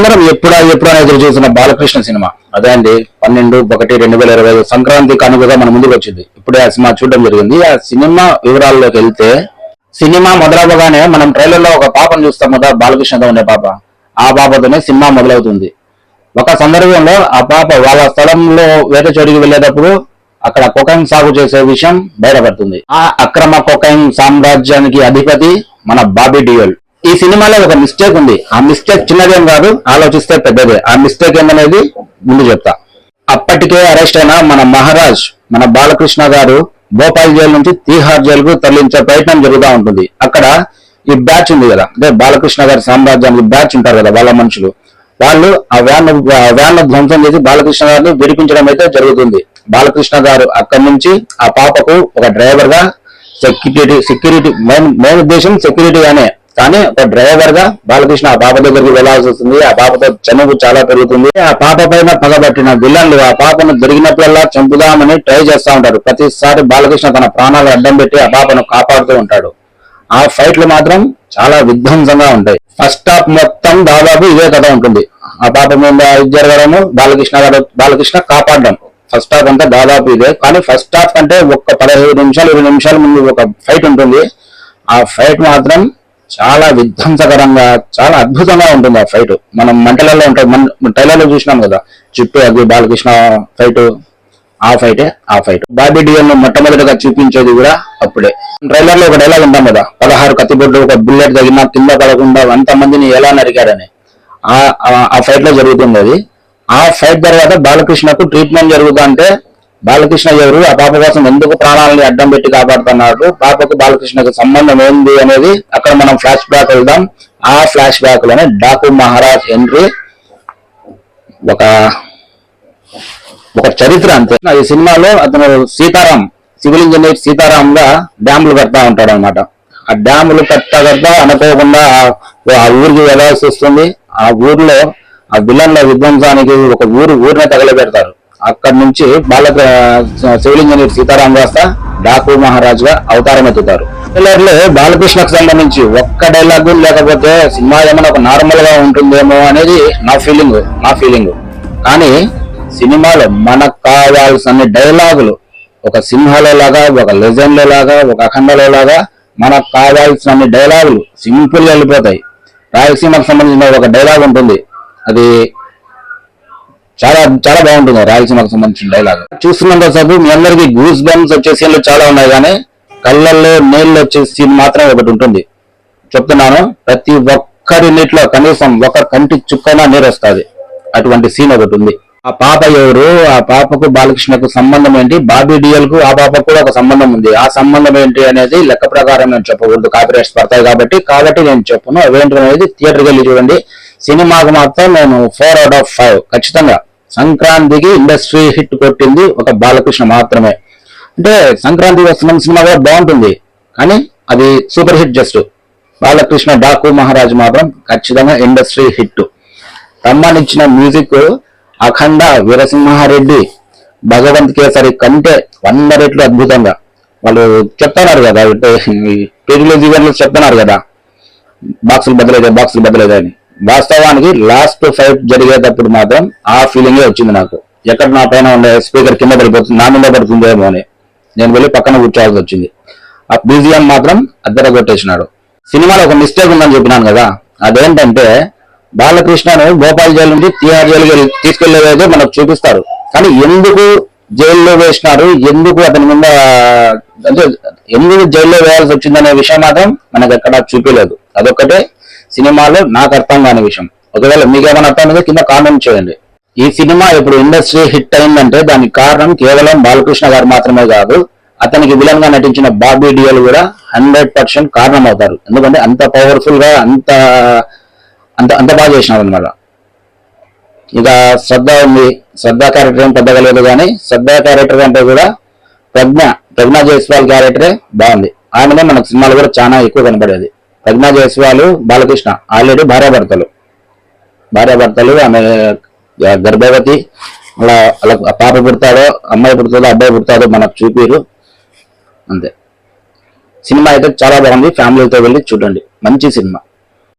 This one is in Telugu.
మనందరం ఎప్పుడా ఎప్పుడా ఎదురు చూసిన బాలకృష్ణ సినిమా. అదే అండి పన్నెండు ఒకటి రెండు వేల ఇరవై ఐదు సంక్రాంతి కానుకగా మన ముందుకు వచ్చింది. ఇప్పుడే ఆ సినిమా చూడడం జరిగింది. ఆ సినిమా వివరాల్లోకి వెళ్తే సినిమా మొదలవ్వగానే మనం ట్రైలర్లో ఒక పాపను చూస్తాం కదా బాలకృష్ణతో ఉండే పాప. ఆ పాపతోనే సినిమా మొదలవుతుంది. ఒక సందర్భంలో ఆ పాప వాళ్ళ స్థలంలో వేట చోటికి వెళ్ళేటప్పుడు అక్కడ కొకైన్ సాగు చేసే విషయం బయటపడుతుంది. ఆ అక్రమ కొకైన్ సామ్రాజ్యానికి అధిపతి మన బాబీ డియోల్. ఈ సినిమాలో ఒక మిస్టేక్ ఉంది. ఆ మిస్టేక్ చిన్నదేం కాదు ఆలోచిస్తే పెద్దదే. ఆ మిస్టేక్ ఏమనేది ముందు చెప్తా. అప్పటికే అరెస్ట్ అయిన మన మహారాజ్ మన బాలకృష్ణ గారు భోపాల్ జైలు నుంచి తీహార్ జైలుకు తరలించే ప్రయత్నం జరుగుతూ ఉంటుంది. అక్కడ ఈ బ్యాచ్ ఉంది కదా. అంటే బాలకృష్ణ గారి సామ్రాజ్యానికి బ్యాచ్ ఉంటారు కదా వాళ్ళ మనుషులు. వాళ్ళు ఆ వ్యాన్ వ్యాన్ ధ్వంసం చేసి బాలకృష్ణ గారిని విడిపించడం అయితే జరుగుతుంది. బాలకృష్ణ గారు అక్కడి నుంచి ఆ పాపకు ఒక డ్రైవర్గా సెక్యూరిటీ సెక్యూరిటీ మెయిన్ మెయిన్ ఉద్దేశం సెక్యూరిటీ గానే. కానీ ఒక డ్రైవర్గా బాలకృష్ణ ఆ పాప దగ్గరికి వెళ్ళాల్సి వస్తుంది. ఆ పాపతో చనువు చాలా పెరుగుతుంది. ఆ పాప పైన పగబట్టిన విలన్లు ఆ పాపను దొరికినప్పుడల్లా చంపుదామని ట్రై చేస్తా ఉంటారు. ప్రతిసారి బాలకృష్ణ తన ప్రాణాలు అడ్డం పెట్టి ఆ పాపను కాపాడుతూ ఉంటాడు. ఆ ఫైట్లు మాత్రం చాలా విధ్వంసంగా ఉంటాయి. ఫస్ట్ హాఫ్ మొత్తం దాదాపు ఇదే కథ ఉంటుంది. ఆ పాప మీద ఇది జరగడము బాలకృష్ణ గారు బాలకృష్ణ కాపాడడం. ఫస్ట్ హాఫ్ అంతా దాదాపు ఇదే. కానీ ఫస్ట్ హాఫ్ కంటే ఒక్క పదహైదు నిమిషాలు ఇరవై నిమిషాల ముందు ఒక ఫైట్ ఉంటుంది. ఆ ఫైట్ మాత్రం చాలా విధ్వంసకరంగా చాలా అద్భుతంగా ఉంటుంది ఆ ఫైట్ మనం మంటలలో ఉంటాం మన టైలర్లో చూసినాం కదా చిప్పు అది బాలకృష్ణ ఫైట్ ఆ ఫైటే ఆ ఫైట్ బాబీ డిఎల్ను మొట్టమొదటిగా చూపించేది కూడా అప్పుడే. ట్రైలర్లో ఒక డైలాగ్ ఉంటాం కదా పదహారు కత్తిబొడ్డు ఒక బుల్లెట్ తగిన కింద పడకుండా అంత మందిని ఎలా నరికాడని ఆ ఆ- ఆ ఫైట్లో జరుగుతుంది అది. ఆ ఫైట్ తర్వాత బాలకృష్ణకు ట్రీట్మెంట్ జరుగుతా అంటే బాలకృష్ణ ఎవరు ఆ పాప కోసం ఎందుకు ప్రాణాలని అడ్డం పెట్టి కాపాడుతున్నాడు పాపకు బాలకృష్ణకు సంబంధం ఏంది? అనేది అక్కడ మనం ఫ్లాష్ బ్యాక్ వెళ్దాం. ఆ ఫ్లాష్ బ్యాక్లోనే డాకు మహారాజ్ ఎంట్రీ ఒక ఒక చరిత్ర అంతే. ఈ సినిమాలో అతను సీతారాం సివిల్ ఇంజనీర్ సీతారాం గా డ్యాములు కడతా ఉంటాడు అనమాట ఆ డ్యాములు కట్టా కట్టా అనుకోకుండా ఆ- ఊరికి వెళ్ళాల్సి వస్తుంది. ఆ ఊర్లో ఆ విలన్ల విధ్వంసానికి ఒక ఊరు ఊరినే తగలబెడతారు. అక్కడి నుంచి బాలక సివిల్ ఇంజనీర్ సీతారాం రాస్తా డాకు మహారాజ్గా అవతారం ఎత్తుతారు. ట్రైలర్లో బాలకృష్ణకు సంబంధించి ఒక్క డైలాగ్ లేకపోతే సినిమా ఏమైనా ఒక నార్మల్గా ఉంటుందేమో అనేది నా ఫీలింగ్ నా ఫీలింగ్ కానీ సినిమాలో మనకు కావాల్సిన డైలాగులు ఒక సింహాలో లాగా ఒక లెజెండ్లో లాగా ఒక అఖండలో లాగా మనకు కావాల్సిన డైలాగులు సింపుల్ వెళ్ళిపోతాయి. రాయలసీమకు సంబంధించిన ఒక డైలాగ్ ఉంటుంది. అది చాలా చాలా బాగుంటుంది. రాయలసీమకు సంబంధించిన డైలాగ్ చూస్తున్నంత సభ మీ అందరికి గూస్ బమ్స్ వచ్చే సీన్లు చాలా ఉన్నాయి కానీ కళ్ళల్లో నీళ్ళు వచ్చే సీన్ మాత్రం ఒకటి ఉంటుంది. చెప్తున్నాను ప్రతి ఒక్కరింటిలో కనీసం ఒక కంటి చుక్కైనా నీరు వస్తుంది. అటువంటి సీన్ ఒకటి ఉంది. ఆ పాప ఎవరు? ఆ పాపకు బాలకృష్ణకు సంబంధం ఏంటి? బాబీ డిఎల్కు ఆ పాపకు కూడా ఒక సంబంధం ఉంది. ఆ సంబంధం ఏంటి అనేది లెక్క ప్రకారం నేను చెప్పకూడదు. కాపీరైట్స్ పడతాయి కాబట్టి కాబట్టి నేను చెప్పను. అవేంటి అనేది థియేటర్కి వెళ్ళి చూడండి. సినిమాకు మాత్రం నేను ఫోర్ అవుట్ ఆఫ్ ఫైవ్ ఖచ్చితంగా. సంక్రాంతికి ఇండస్ట్రీ హిట్ కొట్టింది ఒక బాలకృష్ణ మాత్రమే. అంటే సంక్రాంతి వస్తున్న సినిమా కూడా బాగుంటుంది. కానీ అది super hit just. Balakrishna Daaku Maharaaj మాత్రం ఖచ్చితంగా ఇండస్ట్రీ హిట్. రమ్మనిచ్చిన మ్యూజిక్ అఖండ వీరసింహారెడ్డి భగవంత్ కేసరి కంటే వంద రెట్లు అద్భుతంగా. వాళ్ళు చెప్తున్నారు కదా అంటే పెరిగిలేజ్ చెప్తున్నారు కదా బాక్సులు బదులైతే బాక్సులు బదులైతే అని. వాస్తవానికి లాస్ట్ ఫైట్ జరిగేటప్పుడు మాత్రం ఆ ఫీలింగే వచ్చింది నాకు. ఎక్కడ నా పైన ఉండే స్పీకర్ కింద పడిపోతుంది నా మీద పడుతుందేమో అని. నేను వెళ్ళి పక్కన కూర్చోవాల్సి వచ్చింది. ఆ బీజిఎం మాత్రం అద్దర కొట్టేసినాడు సినిమాలో ఒక మిస్టేక్ ఉందని చెప్పినాను కదా అదేంటంటే బాలకృష్ణను భోపాల్ జైలు నుండి తిహార్ జైలుకి తీసుకెళ్ళేదో మనకు చూపిస్తారు. కానీ ఎందుకు జైల్లో వేసినారు? ఎందుకు అతని మీద అంటే ఎందుకు జైల్లో వేయాల్సి వచ్చిందనే విషయం మాత్రం మనకు ఎక్కడ చూపించలేదు అదొక్కటే సినిమాలో నాకు అర్థం కాని విషయం. ఒకవేళ మీకు ఏమైనా అర్థం అయితే కింద కామెంట్ చేయండి. ఈ సినిమా ఇప్పుడు ఇండస్ట్రీ హిట్ అయిందంటే దానికి కారణం కేవలం బాలకృష్ణ గారు మాత్రమే కాదు అతనికి విలన్గా నటించిన బాబీ డియల్ కూడా హండ్రెడ్ పర్సెంట్ కారణం అవుతారు ఎందుకంటే అంత పవర్ఫుల్గా అంత అంత అంత బాగా చేసినారు అనమాట ఇక శ్రద్ధ ఉంది. శ్రద్ధ క్యారెక్టర్ ఏం పెద్దగా లేదు కానీ శ్రద్ధ క్యారెక్టర్ అంటే కూడా ప్రజ్ఞ ప్రజ్ఞ జైస్వాల్ క్యారెక్టరే బాగుంది. ఆమెనే మనకు సినిమాలు కూడా చాలా ఎక్కువ కనబడేది ప్రజ్ఞ జయస్వాలు బాలకృష్ణ ఆల్రెడీ భార్యాభర్తలు. భార్యాభర్తలు ఆమె గర్భవతి అలా అలా పాప పుడతాడో అమ్మాయి పుడతాడో అబ్బాయి పుడతాడో మనకు చూపిరు. అంతే. సినిమా అయితే చాలా బాగుంది. ఫ్యామిలీతో వెళ్ళి చూడండి. మంచి సినిమా.